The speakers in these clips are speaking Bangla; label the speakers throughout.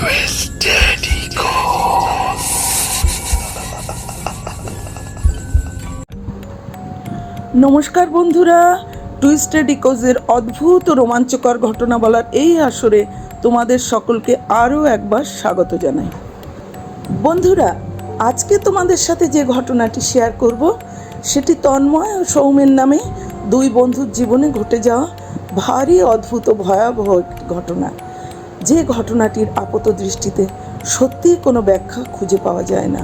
Speaker 1: Twisted.
Speaker 2: নমস্কার বন্ধুরা টুইস্টেড ইকোজের অদ্ভুত রোমাঞ্চকর ঘটনা বলার এই আসরে তোমাদের সকলকে আরও একবার স্বাগত জানাই বন্ধুরা, আজকে তোমাদের সাথে যে ঘটনাটি শেয়ার করব, সেটি তন্ময় ও সৌমেন নামে দুই বন্ধুর জীবনে ঘটে যাওয়া ভারী, অদ্ভুত ভয়াবহ ঘটনা যে ঘটনাটির আপাত দৃষ্টিতে সত্যিই কোনো ব্যাখ্যা খুঁজে পাওয়া যায় না।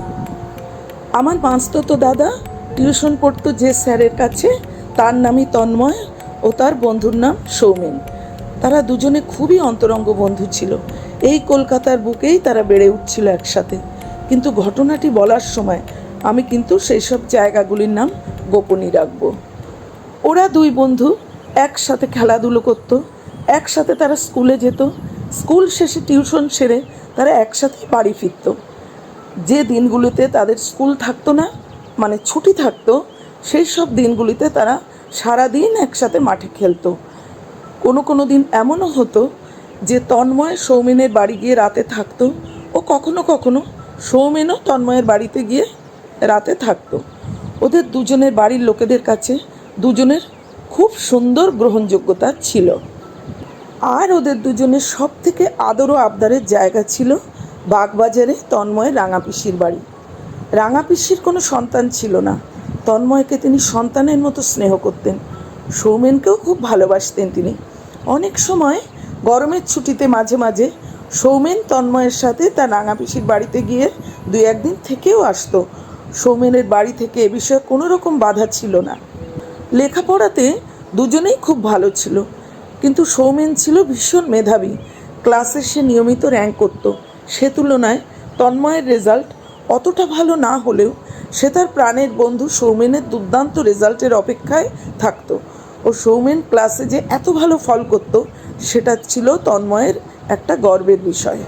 Speaker 2: আমার পাঁচতত দাদা, টিউশন পড়তো যে স্যারের কাছে, তার নামই তন্ময় ও তার বন্ধুর নাম সৌমেন। তারা দুজনে খুবই অন্তরঙ্গ বন্ধু ছিল। এই কলকাতার বুকেই তারা বেড়ে উঠছিল একসাথে। কিন্তু ঘটনাটি বলার সময় আমি কিন্তু সেই সব জায়গাগুলির নাম গোপনই রাখব। ওরা দুই বন্ধু একসাথে খেলাধুলো করত, একসাথে তারা স্কুলে যেত স্কুল শেষে টিউশন সেরে তারা একসাথেই বাড়ি ফিরতো। যে দিনগুলিতে তাদের স্কুল থাকতো না মানে ছুটি থাকতো, সেই সব দিনগুলিতে তারা সারা দিন একসাথে মাঠে খেলতো। কোনো কোনো দিন এমনও হতো যে তন্ময় সৌমেনের বাড়ি গিয়ে রাতে থাকতো ও কখনো কখনো সৌমেনও তন্ময়ের বাড়িতে গিয়ে রাতে থাকতো। ওদের দুজনের বাড়ির লোকেদের কাছে দুজনের খুব সুন্দর গ্রহণযোগ্যতা ছিল। আর ওদের দুজনের সব থেকে আদর ও আবদারের জায়গা ছিল বাগবাজারে তন্ময়ের রাঙা পিসির বাড়ি। রাঙা পিসির কোনো সন্তান ছিল না। তন্ময়কে তিনি সন্তানের মতো স্নেহ করতেন। সৌমেনকেও খুব ভালোবাসতেন তিনি। অনেক সময় গরমের ছুটিতে মাঝে মাঝে সৌমেন তন্ময়ের সাথে তার রাঙা পিসির বাড়িতে গিয়ে দুই একদিন থেকেও আসতো। সৌমেনের বাড়ি থেকে এ বিষয়ে কোনো রকম বাধা ছিল না। লেখাপড়াতে দুজনেই খুব ভালো ছিল। কিন্তু সৌমেন ছিল ভীষণ মেধাবী। ক্লাসে সে নিয়মিত র্যাঙ্ক করত। সে তুলনায় তন্ময়ের রেজাল্ট অতটা ভালো না হলেও সে তার প্রাণের বন্ধু সৌমেনের দুর্দান্ত রেজাল্টের অপেক্ষায় থাকতো। ও সৌমেন ক্লাসে যে এত ভালো ফল করত, সেটা ছিল তন্ময়ের একটা গর্বের বিষয়।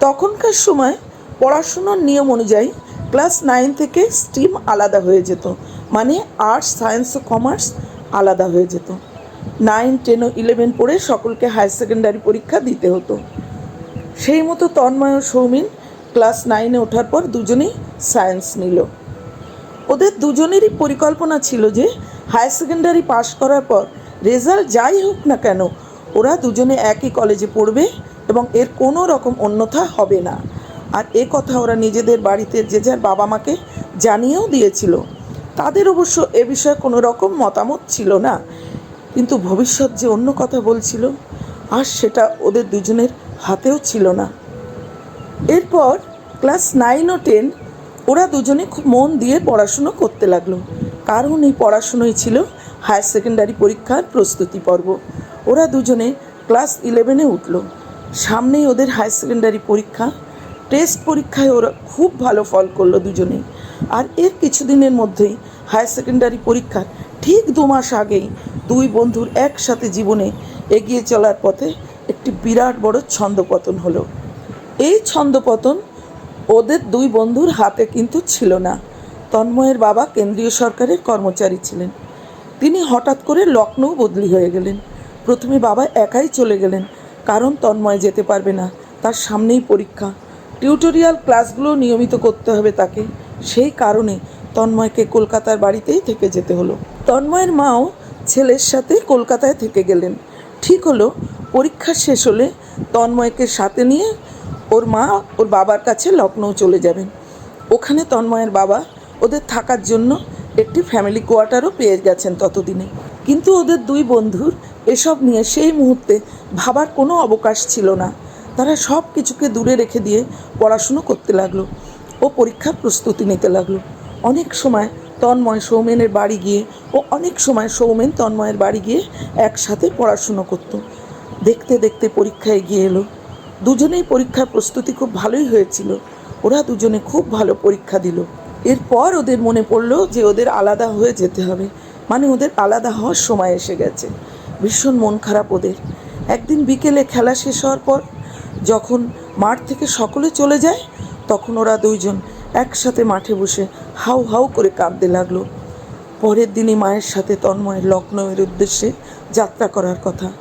Speaker 2: তখনকার সময় পড়াশুনোর নিয়ম অনুযায়ী ক্লাস নাইন থেকে স্ট্রিম আলাদা হয়ে যেত মানে আর্টস, সায়েন্স ও কমার্স আলাদা হয়ে যেত। নাইন, টেন ও ইলেভেন পড়ে সকলকে হায়ার সেকেন্ডারি পরীক্ষা দিতে হতো। সেই মতো তন্ময় ও সৌমিন ক্লাস নাইনে ওঠার পর দুজনেই সায়েন্স নিল। ওদের দুজনেরই পরিকল্পনা ছিল যে হায়ার সেকেন্ডারি পাশ করার পর রেজাল্ট যাই হোক না কেন, ওরা দুজনে একই কলেজে পড়বে এবং এর কোনো রকম অন্যথা হবে না। আর এ কথা ওরা নিজেদের বাড়িতে যে যার বাবা মাকে জানিয়েও দিয়েছিল। তাদের অবশ্য এ বিষয়ে কোনো রকম মতামত ছিল না। কিন্তু ভবিষ্যৎ যে অন্য কথা বলছিল, আর সেটা ওদের দুজনের হাতেও ছিল না। এরপর ক্লাস নাইন ও টেন ওরা দুজনে খুব মন দিয়ে পড়াশুনো করতে লাগল। কারণ এই পড়াশুনোই ছিল হায়ার সেকেন্ডারি পরীক্ষার প্রস্তুতি পর্ব। ওরা দুজনে ক্লাস ইলেভেনে উঠল। সামনেই ওদের হায়ার সেকেন্ডারি পরীক্ষা। টেস্ট পরীক্ষায় ওরা খুব ভালো ফল করল দুজনেই আর এর কিছুদিনের মধ্যেই হায়ার সেকেন্ডারি পরীক্ষার ঠিক দু মাস আগেই দুই বন্ধুর একসাথে জীবনে এগিয়ে চলার পথে একটি বিরাট বড় ছন্দপতন হলো। এই ছন্দপতন ওদের দুই বন্ধুর হাতে কিন্তু ছিল না। তন্ময়ের বাবা কেন্দ্রীয় সরকারের কর্মচারী ছিলেন। তিনি হঠাৎ করে লখনৌ বদলি হয়ে গেলেন। প্রথমে বাবা একাই চলে গেলেন, কারণ তন্ময় যেতে পারবে না, তার সামনেই পরীক্ষা। টিউটোরিয়াল ক্লাসগুলো নিয়মিত করতে হবে তাকে। সেই কারণে তন্ময়কে কলকাতার বাড়িতেই থেকে যেতে হলো। তন্ময়ের মাও ছেলের সাথে কলকাতায় থেকে গেলেন। ঠিক হলো, পরীক্ষা শেষ হলে তন্ময়কে সাথে নিয়ে ওর মা ওর বাবার কাছে লখনৌ চলে যাবেন। ওখানে তন্ময়ের বাবা ওদের থাকার জন্য একটি ফ্যামিলি কোয়ার্টারও পেয়ে গেছেন ততদিনে। কিন্তু ওদের দুই বন্ধুর এসব নিয়ে সেই মুহূর্তে ভাবার কোনো অবকাশ ছিল না। তারা সব কিছুকে দূরে রেখে দিয়ে পড়াশুনো করতে লাগল ও পরীক্ষার প্রস্তুতি নিতে লাগল। অনেক সময় তন্ময় সৌমেনের বাড়ি গিয়ে ও অনেক সময় সৌমেন তন্ময়ের বাড়ি গিয়ে একসাথে পড়াশুনো করতো। দেখতে দেখতে পরীক্ষায় এগিয়ে এলো। দুজনেই পরীক্ষার প্রস্তুতি খুব ভালোই হয়েছিল। ওরা দুজনে খুব ভালো পরীক্ষা দিল। এরপর ওদের মনে পড়ল যে ওদের আলাদা হয়ে যেতে হবে। মানে ওদের আলাদা হওয়ার সময় এসে গেছে। ভীষণ মন খারাপ ওদের। একদিন বিকেলে খেলা শেষ হওয়ার পর যখন মাঠ থেকে সকলে চলে যায়, তখন ওরা দুইজন একসাথে মাঠে বসে হাউ হাউ করে কাঁদতে লাগল। পরের দিনই মায়ের সাথে তন্ময়ের লখনৌয়ের উদ্দেশ্যে যাত্রা করার কথা।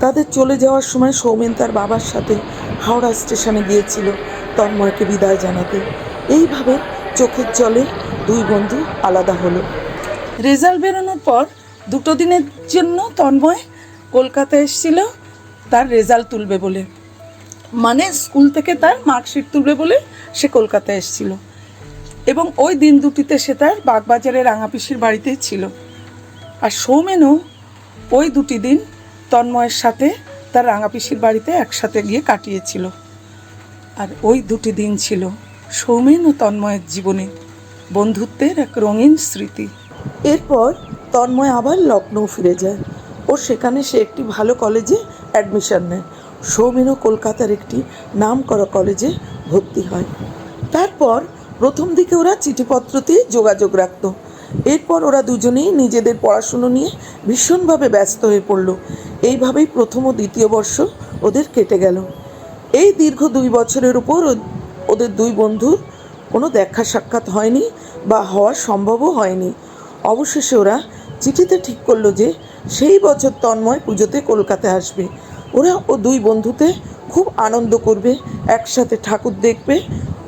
Speaker 2: তাদের চলে যাওয়ার সময় সৌমেন তার বাবার সাথে হাওড়া স্টেশনে গিয়েছিল তন্ময়কে বিদায় জানাতে। এইভাবে চোখের জলে দুই বন্ধু আলাদা হলো। রেজাল্ট বেরোনোর পর দুটো দিনের জন্য তন্ময় কলকাতা এসেছিল, তার রেজাল্ট তুলবে বলে। মানে স্কুল থেকে তার মার্কশিট তুলবে বলে সে কলকাতায় এসেছিল। এবং ওই দিন দুটিতে সে তার বাগবাজারে রাঙাপিসির বাড়িতেই ছিল। আর সৌমেনও ওই দুটি দিন তন্ময়ের সাথে তার রাঙাপিসির বাড়িতে একসাথে গিয়ে কাটিয়েছিল। আর ওই দুটি দিন ছিল সৌমেন ও তন্ময়ের জীবনে বন্ধুত্বের এক রঙিন স্মৃতি। এরপর তন্ময় আবার লখনৌ ফিরে যায়। ও সেখানে সে একটি ভালো কলেজে অ্যাডমিশন নেয়। সৌমেনও কলকাতার একটি নামকরা কলেজে ভর্তি হয়। তারপর প্রথম দিকে ওরা চিঠিপত্রতেই যোগাযোগ রাখত। এরপর ওরা দুজনেই নিজেদের পড়াশুনো নিয়ে ভীষণভাবে ব্যস্ত হয়ে পড়ল। এইভাবেই প্রথম ও দ্বিতীয় বর্ষ ওদের কেটে গেল। এই দীর্ঘ দুই বছরের উপর ওদের দুই বন্ধুর কোনো দেখা সাক্ষাৎ হয়নি বা হওয়া সম্ভবও হয়নি। অবশেষে ওরা চিঠিতে ঠিক করল যে সেই বছর তন্ময় পুজোতে কলকাতায় আসবে। ওরা ও দুই বন্ধুতে খুব আনন্দ করবে, একসাথে ঠাকুর দেখবে,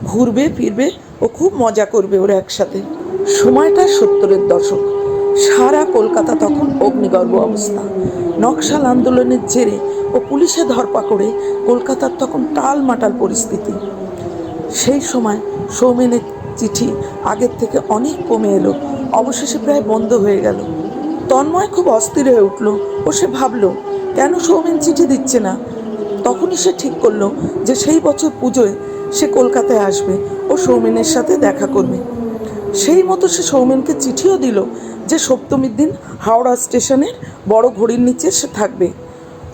Speaker 2: ঘুরবে, ফিরবে ও খুব মজা করবে ওরা একসাথে। সময়টা সত্তরের দশক। সারা কলকাতা তখন অগ্নিগর্ভ অবস্থা। নকশাল আন্দোলনের জেরে ও পুলিশে ধরপাকড়ে কলকাতার তখন টালমাটাল পরিস্থিতি। সেই সময় সৌমেনের চিঠি আগের থেকে অনেক কমে এলো, অবশেষে প্রায় বন্ধ হয়ে গেল। তন্ময় খুব অস্থির হয়ে উঠল। ও সে ভাবলো, কেন সৌমেন চিঠি দিচ্ছে না? তখনই সে ঠিক করল যে সেই বছর পুজোয় সে কলকাতায় আসবে ও সৌমেনের সাথে দেখা করবে। সেই মতো সে সৌমেনকে চিঠিও দিল যে সপ্তমীর দিন হাওড়া স্টেশনের বড় ঘড়ির নিচে সে থাকবে।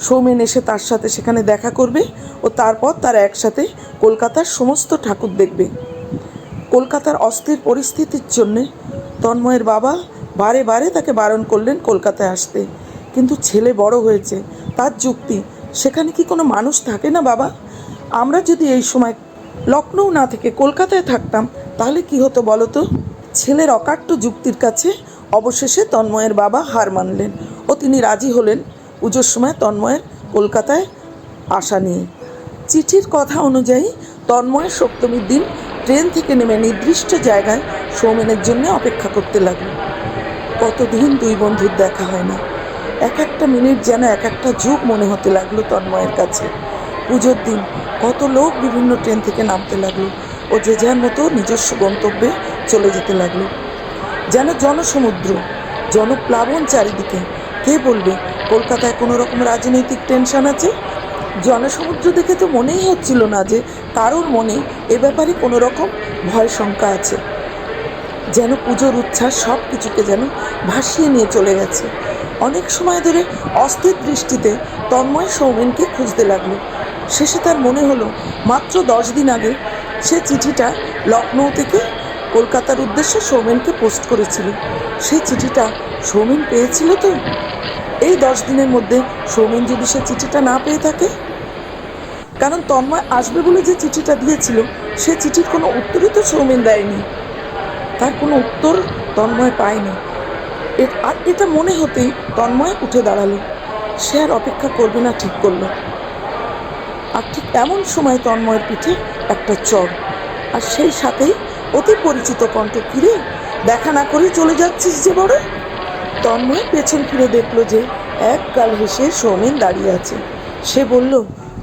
Speaker 2: সৌমেন এসে তার সাথে সেখানে দেখা করবে ও তারপর তারা একসাথে কলকাতার সমস্ত ঠাকুর দেখবে। কলকাতার অস্থির পরিস্থিতির জন্যে তন্ময়ের বাবা বারে বারে তাকে বারণ করলেন কলকাতায় আসতে। কিন্তু ছেলে বড় হয়েছে, তার যুক্তি, সেখানে কি কোনো মানুষ থাকে না বাবা? আমরা যদি এই সময় লখনৌ না থেকে কলকাতায় থাকতাম, তাহলে কি হতো বলো তো? ছেলের অকাট্য যুক্তির কাছে অবশেষে তন্ময়ের বাবা হার মানলেন ও তিনি রাজি হলেন পুজোর সময় তন্ময়ের কলকাতায় আসা নিয়ে। চিঠির কথা অনুযায়ী তন্ময় সপ্তমীর দিন ট্রেন থেকে নেমে নির্দিষ্ট জায়গায় সৌমেনের জন্য অপেক্ষা করতে লাগল। কতদিন দুই বন্ধুর দেখা হয় না। এক একটা মিনিট যেন এক একটা যুগ মনে হতে লাগল তন্ময়ের কাছে। পুজোর দিন কত লোক বিভিন্ন ট্রেন থেকে নামতে লাগল ও যে যার মতো নিজস্ব গন্তব্যে চলে যেতে লাগল। যেন জনসমুদ্র, জনপ্লাবন চারিদিকে। কে বলবে, কলকাতায় কোনো রকম রাজনৈতিক টেনশন আছে? জনসমুদ্র দেখে তো মনেই হচ্ছিল না যে কারোর মনে এ ব্যাপারে কোনো রকম ভয় শঙ্কা আছে। যেন পুজোর উচ্ছ্বাস সব কিছুকে যেন ভাসিয়ে নিয়ে চলে গেছে। অনেক সময় ধরে অস্থির দৃষ্টিতে তন্ময় সৌমেনকে খুঁজতে লাগল। শেষে তার মনে হলো, মাত্র দশ দিন আগে সে চিঠিটা লখনৌ থেকে কলকাতার উদ্দেশ্যে সৌমেনকে পোস্ট করেছিল। সেই চিঠিটা সৌমেন পেয়েছিল তো? এই দশ দিনের মধ্যে সৌমেন যদি সে চিঠিটা না পেয়ে থাকে? কারণ তন্ময় আসবে বলে যে চিঠিটা দিয়েছিল, সে চিঠির কোনো উত্তরই তো সৌমেন দেয়নি। তার কোনো উত্তর তন্ময় পায়নি। আর এটা মনে হতেই তন্ময় উঠে দাঁড়াল। সে আর অপেক্ষা করবে না, ঠিক করল। আর ঠিক এমন সময় তন্ময়ের পিঠে একটা চর, আর সেই সাথেই অতি পরিচিত কণ্ঠ ফিরে দেখা না করে চলে যাচ্ছিস যে বড়। তন্ময় পেছন ফিরে দেখল যে এক গাল হেসে সৌমেন দাঁড়িয়ে আছে। সে বলল,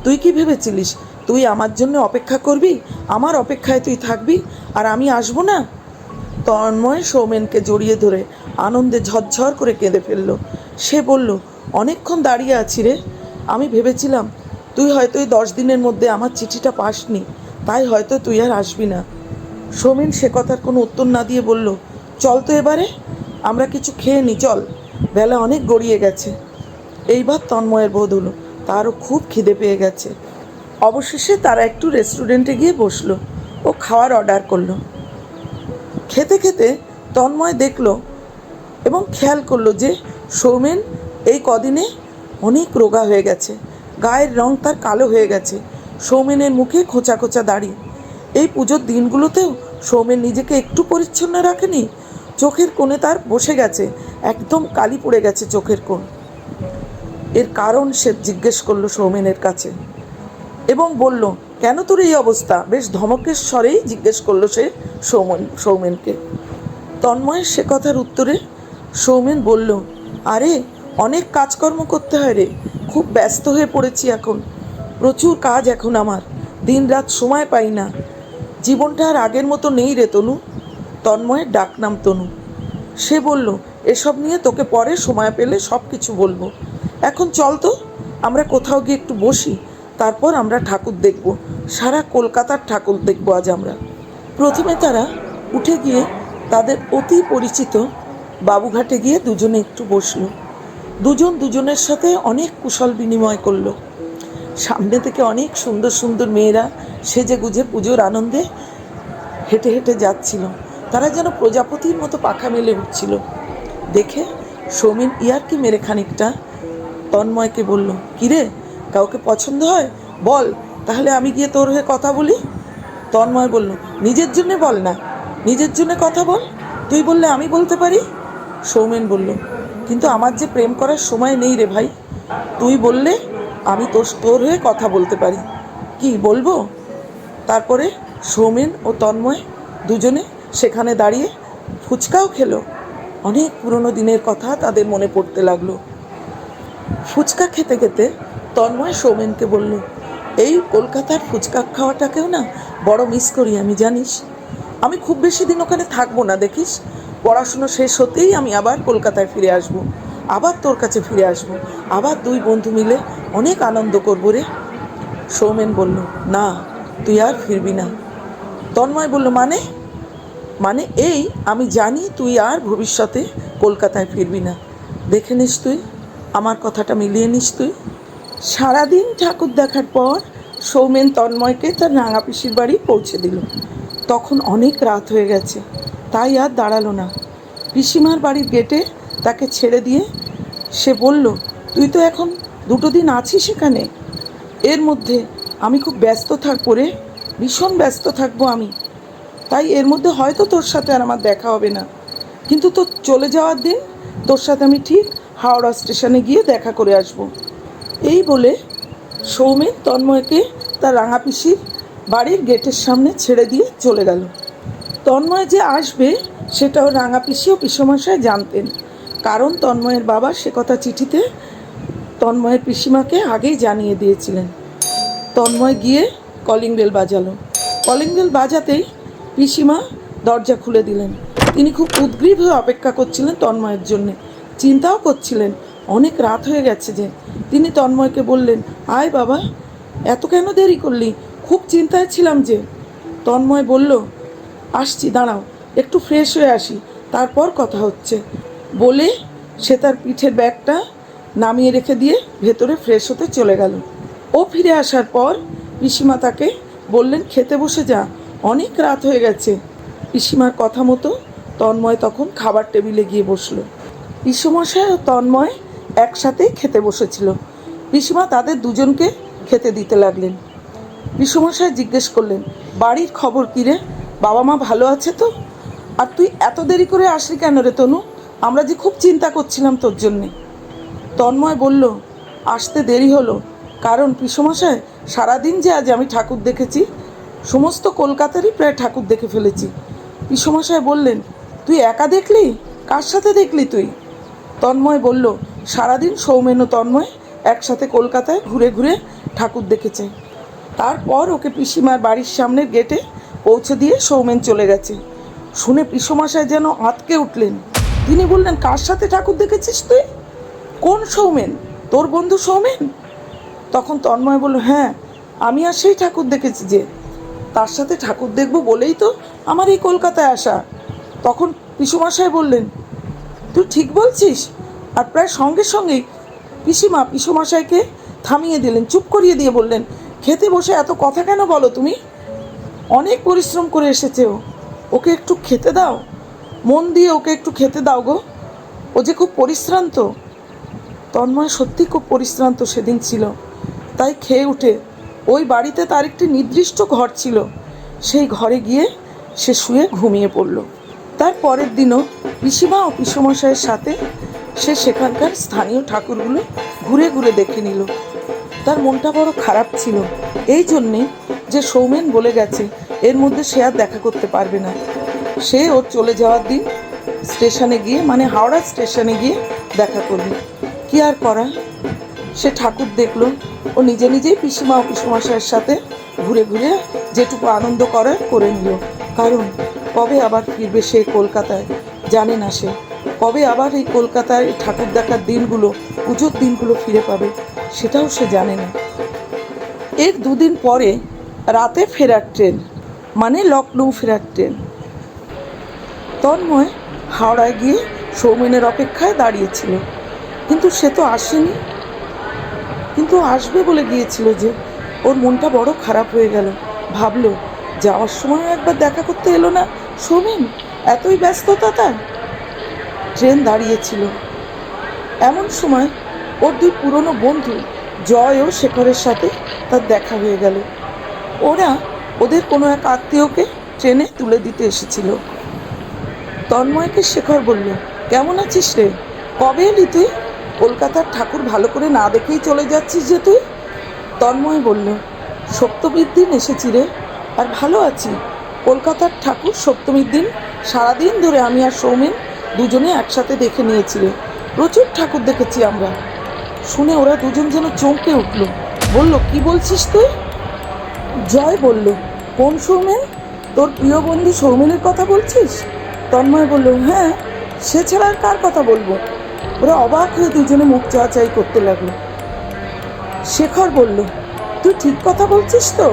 Speaker 2: তুই কি ভেবেছিলিস? তুই আমার জন্য অপেক্ষা করবি? আমার অপেক্ষায় তুই থাকবি? আর আমি আসব না? তন্ময় সৌমেনকে জড়িয়ে ধরে আনন্দে ঝরঝর করে কেঁদে ফেলল। সে বলল, অনেকক্ষণ দাঁড়িয়ে আছি রে। আমি ভেবেছিলাম, তুই হয়তো এই দশ দিনের মধ্যে আমার চিঠিটা পাসনি। তাই হয়তো তুই আর আসবি না। সৌমেন সে কথার কোনো উত্তর না দিয়ে বলল, চল তো এবারে, আমরা কিছু খেয়ে নি, চল। বেলা অনেক গড়িয়ে গেছে। এইবার তন্ময়ের বোধ হলো, তারও খুব খিদে পেয়ে গেছে। অবশেষে তারা একটু রেস্টুরেন্টে গিয়ে বসল ও খাওয়ার অর্ডার করল। খেতে খেতে তন্ময় দেখল এবং খেয়াল করল যে সৌমেন এই কদিনে অনেক রোগা হয়ে গেছে। গায়ের রং তার কালো হয়ে গেছে। সৌমেনের মুখে খোঁচা খোঁচা দাড়ি। এই পুজোর দিনগুলোতেও সৌমেন নিজেকে একটু পরিচ্ছন্ন রাখেনি। চোখের কোণে তার বসে গেছে। একদম কালি পড়ে গেছে চোখের কোণ। এর কারণ সে জিজ্ঞেস করল সৌমেনের কাছে এবং বলল কেন তোর এই অবস্থা? বেশ ধমকের স্বরেই জিজ্ঞেস করল সে সৌমেন, সৌমেনকে। তন্ময়ের সে কথার উত্তরে সৌমেন বলল, আরে, অনেক কাজকর্ম করতে হয় রে। খুব ব্যস্ত হয়ে পড়েছি এখন। প্রচুর কাজ এখন আমার। দিন রাত সময় পাই না। জীবনটা আর আগের মতো নেই রে তনু। তন্ময়ের ডাকনাম তনু। সে বলল, এসব নিয়ে তোকে পরে সময় পেলে সব কিছু বলব। এখন চল তো, আমরা কোথাও গিয়ে একটু বসি। তারপর আমরা ঠাকুর দেখব। সারা কলকাতার ঠাকুর দেখব আজ আমরা। প্রথমে তারা উঠে গিয়ে তাদের অতি পরিচিত বাবুঘাটে গিয়ে দুজনে একটু বসল। দুজন দুজনের সাথে অনেক কুশল বিনিময় করল। সামনে থেকে অনেক সুন্দর সুন্দর মেয়েরা সেজে গুজে পুজোর আনন্দে হেঁটে হেঁটে যাচ্ছিল। তারা যেন প্রজাপতির মতো পাখা মেলে উঠছিল। দেখে সৌমিন ইয়ারকি মেরে খানিকটা তন্ময়কে বলল, কিরে কাউকে পছন্দ হয়? বল, তাহলে আমি গিয়ে তোর হয়ে কথা বলি? তন্ময় বলল, নিজের জন্যে বল না, নিজের জন্যে কথা বল। তুই বললে আমি বলতে পারি? সৌমেন বলল, কিন্তু আমার যে প্রেম করার সময় নেই রে ভাই। তুই বললে আমি তোর তোর হয়ে কথা বলতে পারি। কি, বলব? তারপরে সৌমেন ও তন্ময় দুজনে সেখানে দাঁড়িয়ে ফুচকাও খেলো। অনেক পুরনো দিনের কথা তাদের মনে পড়তে লাগল। ফুচকা খেতে খেতে তন্ময় সৌমেনকে বলল, এই কলকাতার ফুচকা খাওয়াটাকেও না বড় মিস করি আমি, জানিস? আমি খুব বেশি দিন ওখানে থাকব না, দেখিস? পড়াশুনো শেষ হতেই আমি আবার কলকাতায় ফিরে আসব। আবার তোর কাছে ফিরে আসব। আবার দুই বন্ধু মিলে অনেক আনন্দ করব রে। সৌমেন বলল, না, তুই আর ফিরবি না। তন্ময় বলল মানে? মানে এই আমি জানি তুই আর ভবিষ্যতে কলকাতায় ফিরবি না। দেখে নিস তুই, আমার কথাটা মিলিয়ে নিস তুই। সারাদিন ঠাকুর দেখার পর সৌমেন তন্ময়কে তার রাঙা পিসির বাড়ি পৌঁছে দিল। তখন অনেক রাত হয়ে গেছে, তাই আর দাঁড়াল না। পিসিমার বাড়ির গেটে তাকে ছেড়ে দিয়ে সে বলল, তুই তো এখন দুটো দিন আছিস সেখানে এর মধ্যে আমি খুব ব্যস্ত থাকব রে, ভীষণ ব্যস্ত থাকব আমি। তাই এর মধ্যে হয়তো তোর সাথে আর আমার দেখা হবে না। কিন্তু তোর চলে যাওয়ার দিন তোর সাথে আমি ঠিক হাওড়া স্টেশনে গিয়ে দেখা করে আসব। এই বলে সৌমেন তন্ময়কে তার রাঙা পিসির বাড়ির গেটের সামনে ছেড়ে দিয়ে চলে গেল। তন্ময় যে আসবে, সেটাও রাঙা পিসি ও পিসমশাই জানতেন। কারণ তন্ময়ের বাবা সে কথা চিঠিতে তন্ময়ের পিসিমাকে আগেই জানিয়ে দিয়েছিলেন। তন্ময় গিয়ে কলিং বেল বাজালো। কলিং বেল বাজাতেই পিসিমা দরজা খুলে দিলেন। তিনি খুব উদ্গ্রীব হয়ে অপেক্ষা করছিলেন তন্ময়ের জন্যে। চিন্তাও করছিলেন অনেক রাত হয়ে গেছে যে। তিনি তন্ময়কে বললেন, আয় বাবা, এত কেন দেরি করলি? খুব চিন্তায় ছিলাম যে। তন্ময় বলল, আসছি, দাঁড়াও, একটু ফ্রেশ হয়ে আসি, তারপর কথা হচ্ছে। বলে সে তার পিঠের ব্যাগটা নামিয়ে রেখে দিয়ে ভেতরে ফ্রেশ হতে চলে গেল। ও ফিরে আসার পর পিসিমা তাকে বললেন, খেতে বসে যা, অনেক রাত হয়ে গেছে। পিসিমার কথা মতো তন্ময় তখন খাবার টেবিলে গিয়ে বসল। পিসমশাই ও তন্ময় একসাথে খেতে বসেছিল। পিসিমা তাদের দুজনকে খেতে দিতে লাগলেন। পিসমশাই জিজ্ঞেস করলেন, বাড়ির খবর কী রে? বাবা মা ভালো আছে তো? আর তুই এত দেরি করে আসলি কেন রে তনু? আমরা যে খুব চিন্তা করছিলাম তোর জন্যে। তন্ময় বলল, আসতে দেরি হলো। কারণ পিসমশাই, সারাদিন যে আজ আমি ঠাকুর দেখেছি, সমস্ত কলকাতারই প্রায় ঠাকুর দেখে ফেলেছি। পিসমশাই বললেন, তুই একা দেখলি? কার সাথে দেখলি তুই? তন্ময় বলল, সারাদিন সৌমেন ও তন্ময় একসাথে কলকাতায় ঘুরে ঘুরে ঠাকুর দেখেছে। তারপর ওকে পিসিমার বাড়ির সামনের গেটে পৌঁছে দিয়ে সৌমেন চলে গেছে। শুনে পিসমশাই যেন আঁতকে উঠলেন। তিনি বললেন, কার সাথে ঠাকুর দেখেছিস তুই? কোন সৌমেন? তোর বন্ধু সৌমেন? তখন তন্ময় বলল হ্যাঁ আমি আর সেই ঠাকুর দেখেছি যে, তার সাথে ঠাকুর দেখব বলেই তো আমার এই কলকাতায় আসা। তখন পিসুমশাই বললেন তুই ঠিক বলছিস? আর প্রায় সঙ্গে সঙ্গেই পিসিমা পিসুমশাইকে থামিয়ে দিলেন, চুপ করিয়ে দিয়ে বললেন, খেতে বসে এত কথা কেন বলো তুমি? অনেক পরিশ্রম করে এসেছে ও। ওকে একটু খেতে দাও। মন দিয়ে ওকে একটু খেতে দাও গো। ও যে খুব পরিশ্রান্ত। তন্ময় সত্যি খুব পরিশ্রান্ত সেদিন ছিল। তাই খেয়ে উঠে ওই বাড়িতে তার একটি নির্দিষ্ট ঘর ছিল। সেই ঘরে গিয়ে সে শুয়ে ঘুমিয়ে পড়ল। তার পরের দিনও পিসিমা ও পিসমশাইয়ের সাথে সে সেখানকার স্থানীয় ঠাকুরগুলো ঘুরে ঘুরে দেখে নিল। তার মনটা বড় খারাপ ছিল। এই জন্যে যে সৌমেন বলে গেছে, এর মধ্যে সে আর দেখা করতে পারবে না। সে ওর চলে যাওয়ার দিন স্টেশনে গিয়ে মানে হাওড়া স্টেশনে গিয়ে দেখা করবে। কি আর করা? সে ঠাকুর দেখল ও নিজে নিজেই পিসিমা ও পিসুমাশাইয়ের সাথে ঘুরে ঘুরে যেটুকু আনন্দ করার করে নিল। কারণ কবে আবার ফিরবে সে কলকাতায়? জানে না সে। কবে আবার এই কলকাতায় ঠাকুর দেখার দিনগুলো, পুজোর দিনগুলো ফিরে পাবে, সেটাও সে জানে না। এর দুদিন পরে রাতে ফেরার ট্রেন মানে লখনৌ ফেরার ট্রেন। তন্ময় হাওড়ায় গিয়ে সৌমেনের অপেক্ষায় দাঁড়িয়েছিল। কিন্তু সে তো আসেনি। কিন্তু আসবে বলে গিয়েছিল যে, ওর মনটা বড় খারাপ হয়ে গেল। ভাবলো, যাওয়ার সময় একবার দেখা করতে এলো না সৌমেন, এতই ব্যস্ততা তার? ট্রেন দাঁড়িয়েছিল। এমন সময় ওর দুই পুরনো বন্ধু জয় ও শেখরের সাথে তার দেখা হয়ে গেল। ওরা ওদের কোনো এক আত্মীয়কে ট্রেনে তুলে দিতে এসেছিল। তন্ময়কে শেখর বলল, কেমন আছিস রে? কবে এলি তুই? কলকাতার ঠাকুর ভালো করে না দেখেই চলে যাচ্ছিস যে তুই? তন্ময় বলল দিন এসেছি রে, আর ভালো আছি। কলকাতার ঠাকুর সপ্তমীর দিন। সারাদিন ধরে আমি আর সৌমেন দুজনে একসাথে দেখে নিয়েছি রে প্রচুর ঠাকুর দেখেছি আমরা। শুনে ওরা দুজন যেন চমকে উঠল। বলল, কি বলছিস তুই? জয় বলল। কোন সৌমেন? তোর প্রিয় বন্ধু সৌমেনের কথা বলছিস? তন্ময় বলল হ্যাঁ সে ছাড়া আর কার কথা বলব? ওরা অবাক হয়ে দুজনে মুখ চাচাই করতে লাগল। শেখর বলল, তুই ঠিক কথা বলছিস তো,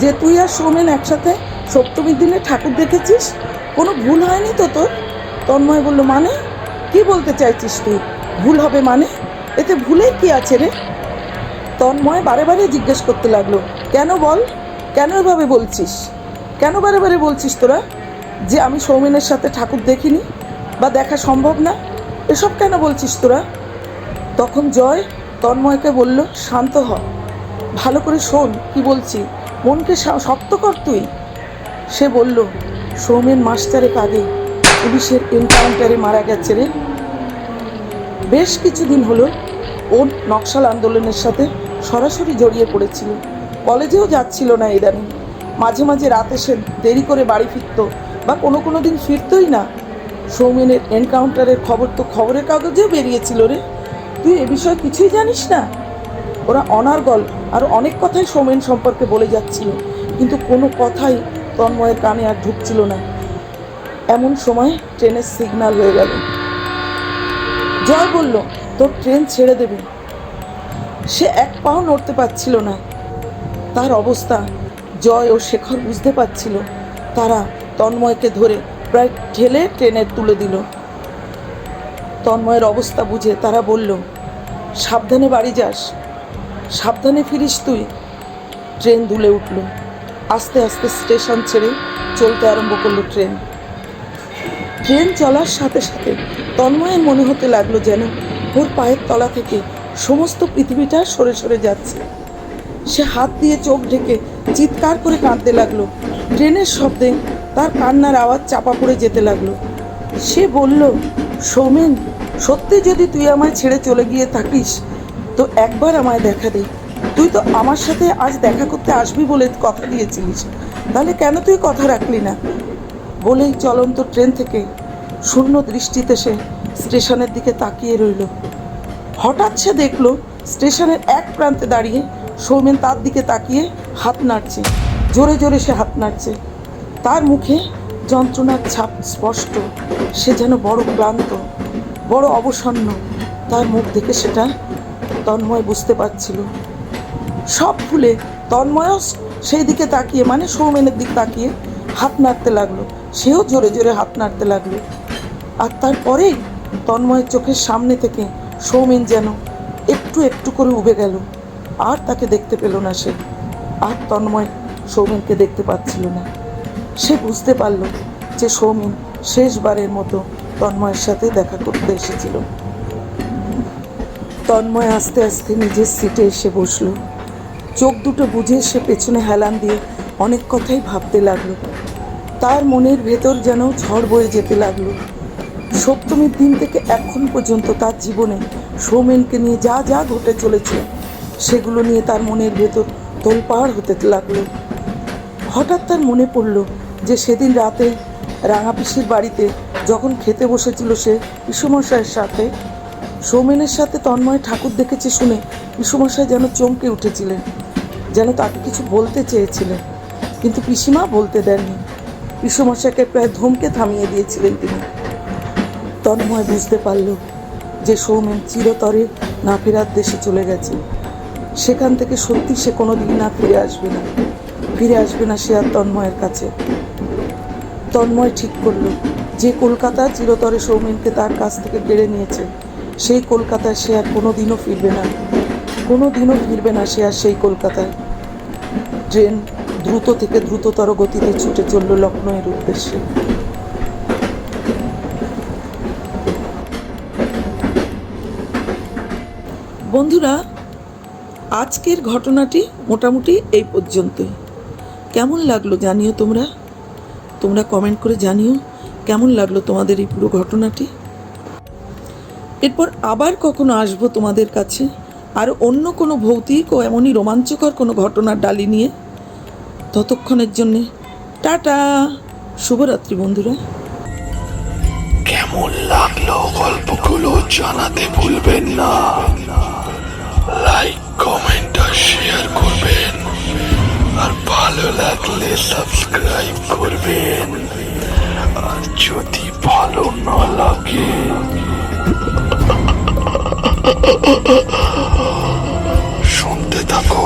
Speaker 2: যে তুই আর সৌমেন একসাথে সপ্তমীর দিনে ঠাকুর দেখেছিস? কোনো ভুল হয়নি তো তোর? তন্ময় বলল মানে? কি বলতে চাইছিস তুই? ভুল হবে মানে? এতে ভুলে কি আছে রে? তন্ময় বারে বারে জিজ্ঞেস করতে লাগল, কেন বল? কেন এভাবে বলছিস? কেন বারে বারে বলছিস তোরা? যে আমি সৌমেনের সাথে ঠাকুর দেখিনি বা দেখা সম্ভব না? এসব কেন বলছিস তোরা? তখন জয় তন্ময়কে বলল, শান্ত হ। ভালো করে শোন, কি বলছি? মনকে শক্ত কর তুই। সে বলল সৌমেন মাস্টারের আগে পুলিশের এনকাউন্টারে মারা গেছে রে। বেশ কিছুদিন হলো ওর নকশাল আন্দোলনের সাথে সরাসরি জড়িয়ে পড়েছিল। কলেজেও যাচ্ছিল না ইদানিং। মাঝে মাঝে রাত এসে দেরি করে বাড়ি ফিরতো বা কোনো কোনো দিন ফিরতোই না। সৌমেনের এনকাউন্টারের খবর তো খবরের কাগজেও বেরিয়েছিল রে। তুই এ বিষয়ে কিছুই জানিস না? ওরা অনার্গল আর অনেক কথাই সৌমেন সম্পর্কে বলে যাচ্ছিল। কিন্তু কোনো কথাই তন্ময়ের কানে আর ঢুকছিল না। এমন সময় ট্রেনের সিগন্যাল হয়ে গেল। জয় বলল, তোর ট্রেন ছেড়ে দেবে। সে এক পাও নড়তে পারছিল না। তার অবস্থা, জয় ও শেখর বুঝতে পারছিল। তারা তন্ময়কে ধরে প্রায় ঠেলে ট্রেনে তুলে দিল। তন্ময়ের অবস্থা বুঝে তারা বলল, সাবধানে বাড়ি যাস, সাবধানে ফিরিস তুই। ট্রেন দুলে উঠল। আস্তে আস্তে স্টেশন ছেড়ে চলতে আরম্ভ করল ট্রেন। ট্রেন চলার সাথে সাথে তন্ময়ের মনে হতে লাগল যেন ওর পায়ের তলা থেকে সমস্ত পৃথিবীটা সরে সরে যাচ্ছে। সে হাত দিয়ে চোখ ঢেকে চিৎকার করে কাঁদতে লাগল। ট্রেনের শব্দে তার কান্নার আওয়াজ চাপা পড়ে যেতে লাগল। সে বলল, সৌমেন, সত্যি যদি তুই আমায় ছেড়ে চলে গিয়ে থাকিস, তো একবার আমায় দেখা দে। তুই তো আমার সাথে আজ দেখা করতে আসবি বলে কথা দিয়েছিলিস। তাহলে কেন তুই কথা রাখলি না? বলেই চলন্ত ট্রেন থেকে শূন্য দৃষ্টিতে সে স্টেশনের দিকে তাকিয়ে রইল। হঠাৎ সে দেখল স্টেশনের এক প্রান্তে দাঁড়িয়ে সৌমেন তার দিকে তাকিয়ে হাত নাড়ছে। জোরে জোরে সে হাত নাড়ছে। তার মুখে যন্ত্রণার ছাপ স্পষ্ট। সে যেন বড় ক্লান্ত, বড় অবসন্ন। তার মুখ দেখে সেটা তন্ময় বুঝতে পারছিল। সব ভুলে তন্ময়ও সেই দিকে তাকিয়ে মানে সৌমেনের দিক তাকিয়ে হাত নাড়তে লাগল। সেও জোরে জোরে হাত নাড়তে লাগল। আর তারপরেই তন্ময়ের চোখের সামনে থেকে সৌমেন যেন একটু একটু করে উবে গেল। আর তাকে দেখতে পেল না সে। আর তন্ময় সৌমেনকে দেখতে পাচ্ছিল না। সে বুঝতে পারল যে সৌমেন শেষবারের মতো তন্ময়ের সাথে দেখা করতে এসেছিল। তন্ময় আস্তে আস্তে নিজের সিটে এসে বসল। চোখ দুটো বুঝে সে পেছনে হেলান দিয়ে অনেক কথাই ভাবতে লাগল। তার মনের ভেতর যেন ঝড় বয়ে যেতে লাগল। সপ্তমীর দিন থেকে এখন পর্যন্ত তার জীবনে সৌমেনকে নিয়ে যা যা ঘটে চলেছে, সেগুলো নিয়ে তার মনের ভেতর তোলপাড় হতে লাগল। হঠাৎ তার মনে পড়ল যে সেদিন রাতে রাঙা পিসির বাড়িতে যখন খেতে বসেছিল সে পিসমশাইয়ের সাথে, সৌমেনের সাথে তন্ময় ঠাকুর দেখেছে শুনে পিসমশাই যেন চমকে উঠেছিলেন। যেন তাকে কিছু বলতে চেয়েছিলেন। কিন্তু পিসিমা বলতে দেননি। পিসমশাইকে প্রায় ধমকে থামিয়ে দিয়েছিলেন তিনি। তন্ময় বুঝতে পারল যে সৌমেন চিরতরে না ফেরার দেশে চলে গেছে। সেখান থেকে সত্যি সে কোনো দিন না ফিরে আসবে না। ফিরে আসবে না সে আর তন্ময়ের কাছে। তন্ময় ঠিক করল যে কলকাতা চিরতরে সৌমেনকে তার কাছ থেকে কেড়ে নিয়েছে। সেই কলকাতায় সে আর কোনো দিনও ফিরবে না। কোনো দিনও ফিরবে না সে আর সেই কলকাতায়। ট্রেন দ্রুত থেকে দ্রুততর গতিতে ছুটে চলল লখনৌয়ের উদ্দেশ্যে। বন্ধুরা, আজকের ঘটনাটি মোটামুটি এই পর্যন্তই। কেমন লাগল জানিও তোমরা? তোমরা কমেন্ট করে জানিও কেমন লাগল তোমাদের এই পুরো ঘটনাটি। এরপর আবার কখনো আসব তোমাদের কাছে। আর অন্য কোনো ভৌতিক ও এমনই রোমাঞ্চকর কোনো ঘটনার ডালি নিয়ে ততক্ষণের জন্যে টাটা। শুভরাত্রি বন্ধুরা।
Speaker 1: কেমন লাগল গল্পগুলো জানাতে ভুলবেন না। লাইক কমেন্ট আর শেয়ার করবেন। আর ভালো লাগলে সাবস্ক্রাইব করবেন। আর যদি ভালো না লাগে শুনতে থাকো